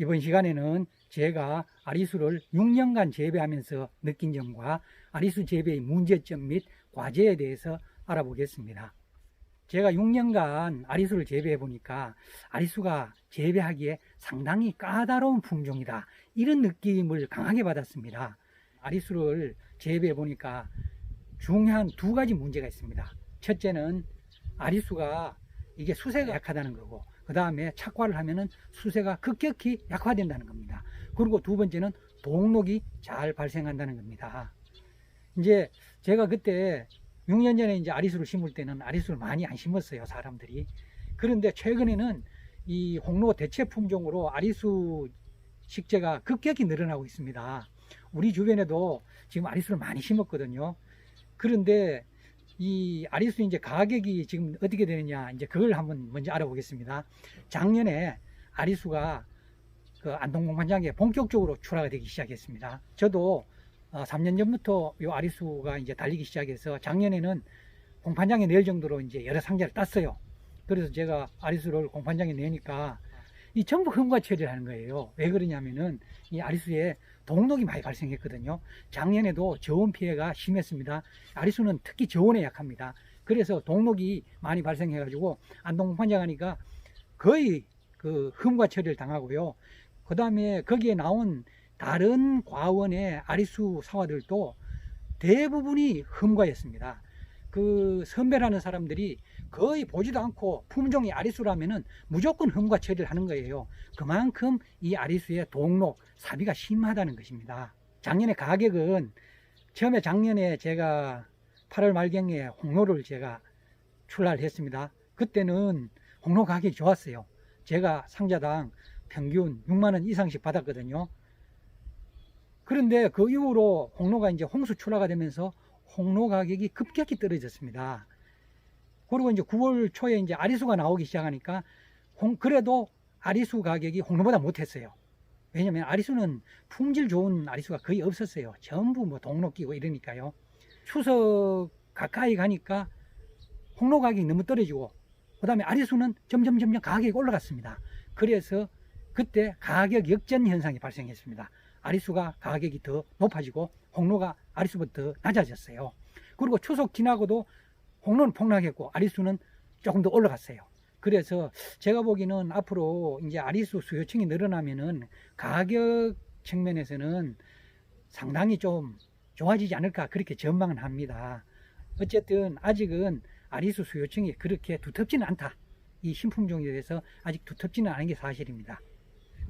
이번 시간에는 제가 아리수를 6년간 재배하면서 느낀 점과 아리수 재배의 문제점 및 과제에 대해서 알아보겠습니다. 제가 6년간 아리수를 재배해 보니까 아리수가 재배하기에 상당히 까다로운 품종이다. 이런 느낌을 강하게 받았습니다. 아리수를 재배해 보니까 중요한 두 가지 문제가 있습니다. 첫째는 아리수가 이게 수세가 약하다는 거고, 그 다음에 착과를 하면은 수세가 급격히 약화된다는 겁니다. 그리고 두 번째는 동록이 잘 발생한다는 겁니다. 이제 제가 그때 6년 전에 이제 아리수를 심을 때는 아리수를 많이 안 심었어요, 사람들이. 그런데 최근에는 이 홍로 대체 품종으로 아리수 식재가 급격히 늘어나고 있습니다. 우리 주변에도 지금 아리수를 많이 심었거든요. 그런데 이 아리수 이제 가격이 지금 어떻게 되느냐 이제 그걸 한번 먼저 알아보겠습니다. 작년에 아리수가 그 안동 공판장에 본격적으로 출하가 되기 시작했습니다. 저도 어, 3년 전부터 요 아리수가 이제 달리기 시작해서 작년에는 공판장에 낼 정도로 이제 여러 상자를 땄어요. 그래서 제가 아리수를 공판장에 내니까 이 전부 흠과 처리를 하는 거예요. 왜 그러냐면은 이 아리수에 동록이 많이 발생했거든요. 작년에도 저온 피해가 심했습니다. 아리수는 특히 저온에 약합니다. 그래서 동록이 많이 발생해가지고 안동공판장 하니까 거의 그 흠과 처리를 당하고요. 그 다음에 거기에 나온 다른 과원의 아리수 사과들도 대부분이 흠과였습니다. 그 선배라는 사람들이 거의 보지도 않고 품종이 아리수라면은 무조건 흠과 처리를 하는 거예요. 그만큼 이 아리수의 동록, 사비가 심하다는 것입니다. 작년에 가격은 처음에 작년에 제가 8월 말경에 홍로를 제가 출하를 했습니다. 그때는 홍로 가격이 좋았어요. 제가 상자당 평균 6만원 이상씩 받았거든요. 그런데 그 이후로 홍로가 이제 홍수 출하가 되면서 홍로 가격이 급격히 떨어졌습니다. 그리고 이제 9월 초에 이제 아리수가 나오기 시작하니까 홍, 그래도 아리수 가격이 홍로보다 못했어요. 왜냐면 아리수는 품질 좋은 아리수가 거의 없었어요. 전부 뭐 동록 끼고 이러니까요. 추석 가까이 가니까 홍로 가격이 너무 떨어지고 그 다음에 아리수는 점점 점점 가격이 올라갔습니다. 그래서 그때 가격 역전 현상이 발생했습니다. 아리수가 가격이 더 높아지고 홍로가 아리수보다 더 낮아졌어요. 그리고 추석 지나고도 홍로는 폭락했고 아리수는 조금 더 올라갔어요. 그래서 제가 보기에는 앞으로 이제 아리수 수요층이 늘어나면은 가격 측면에서는 상당히 좀 좋아지지 않을까 그렇게 전망은 합니다. 어쨌든 아직은 아리수 수요층이 그렇게 두텁지는 않다. 이 신품종에 대해서 아직 두텁지는 않은 게 사실입니다.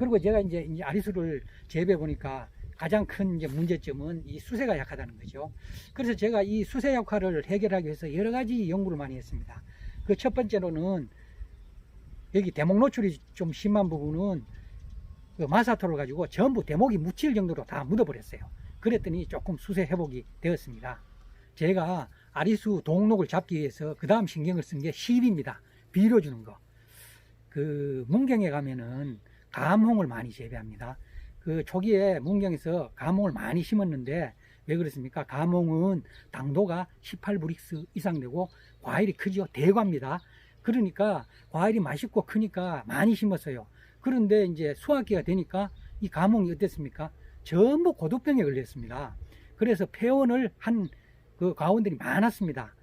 그리고 제가 이제, 이제 아리수를 재배해 보니까 가장 큰 이제 문제점은 이 수세가 약하다는 거죠. 그래서 제가 이 수세 역할을 해결하기 위해서 여러 가지 연구를 많이 했습니다. 그 첫 번째로는 여기 대목 노출이 좀 심한 부분은 그 마사토를 가지고 전부 대목이 묻힐 정도로 다 묻어버렸어요. 그랬더니 조금 수세 회복이 되었습니다. 제가 아리수 동록을 잡기 위해서 그 다음 신경을 쓴 게 시입입니다. 비료 주는 거. 그 문경에 가면은 감홍을 많이 재배합니다. 그 초기에 문경에서 감홍을 많이 심었는데 왜 그렇습니까? 감홍은 당도가 18브릭스 이상 되고 과일이 크죠. 대과입니다. 그러니까 과일이 맛있고 크니까 많이 심었어요. 그런데 이제 수확기가 되니까 이 감홍이 어땠습니까? 전부 고두병에 걸렸습니다. 그래서 폐원을 한 그 가원들이 많았습니다.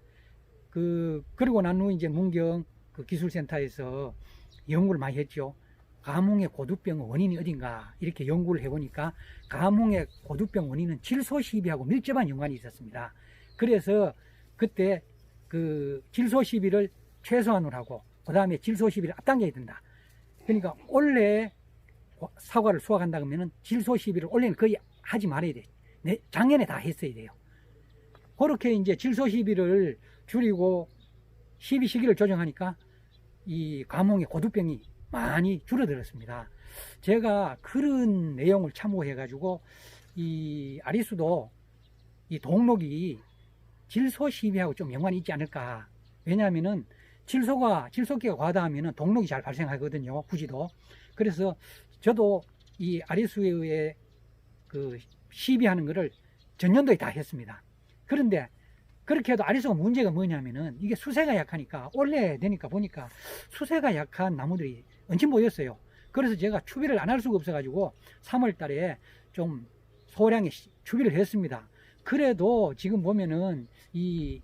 그 그리고 난 후 이제 문경 그 기술센터에서 연구를 많이 했죠. 감홍의 고두병 원인이 어딘가 이렇게 연구를 해보니까 감홍의 고두병 원인은 질소 시비하고 밀접한 연관이 있었습니다. 그래서 그때 그 질소 시비를 최소한으로 하고 그 다음에 질소 시비를 앞당겨야 된다. 그러니까 원래 사과를 수확한다 그러면은 질소 시비를 원래는 거의 하지 말아야 돼. 내 작년에 다 했어야 돼요. 그렇게 이제 질소 시비를 줄이고 시비 시기를 조정하니까 이 감홍의 고두병이 많이 줄어들었습니다. 제가 그런 내용을 참고해 가지고 이 아리수도 이 동록이 질소 시비하고 좀 연관이 있지 않을까. 왜냐하면은 질소가 질소기가 과다하면은 동록이 잘 발생하거든요. 후지도. 그래서 저도 이 아리수의 그 시비하는 거를 전년도에 다 했습니다. 그런데 그렇게 해도 아리수가 문제가 뭐냐면은 이게 수세가 약하니까 올해 되니까 보니까 수세가 약한 나무들이 얹힌 보였어요. 그래서 제가 추비를 안 할 수가 없어가지고 3월 달에 좀 소량의 시- 추비를 했습니다. 그래도 지금 보면은 이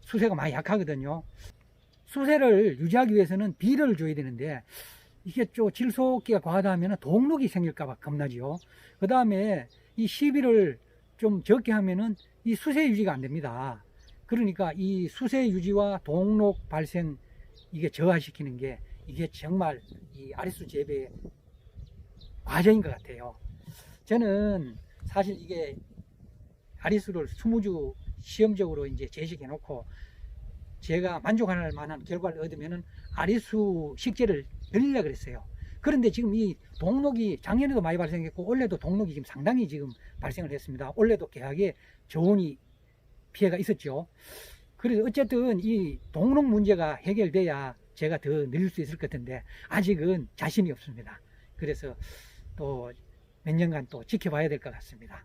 수세가 많이 약하거든요. 수세를 유지하기 위해서는 비를 줘야 되는데 이게 좀 질소기가 과하다면 동록이 생길까봐 겁나지요. 그 다음에 이 시비를 좀 적게 하면은 이 수세 유지가 안 됩니다. 그러니까 이 수세 유지와 동록 발생 이게 저하시키는 게 이게 정말 이 아리수 재배의 과정인 것 같아요. 저는 사실 이게 아리수를 20주 시험적으로 이제 제시해 놓고 제가 만족할 만한 결과를 얻으면은 아리수 식재를 늘리려 그랬어요. 그런데 지금 이 동록이 작년에도 많이 발생했고 올해도 동록이 지금 상당히 지금 발생을 했습니다. 올해도 계약에 저온이 피해가 있었죠. 그래서 어쨌든 이 동록 문제가 해결돼야 제가 더 늘릴 수 있을 것 같은데 아직은 자신이 없습니다. 그래서 또 몇 년간 또 지켜봐야 될 것 같습니다.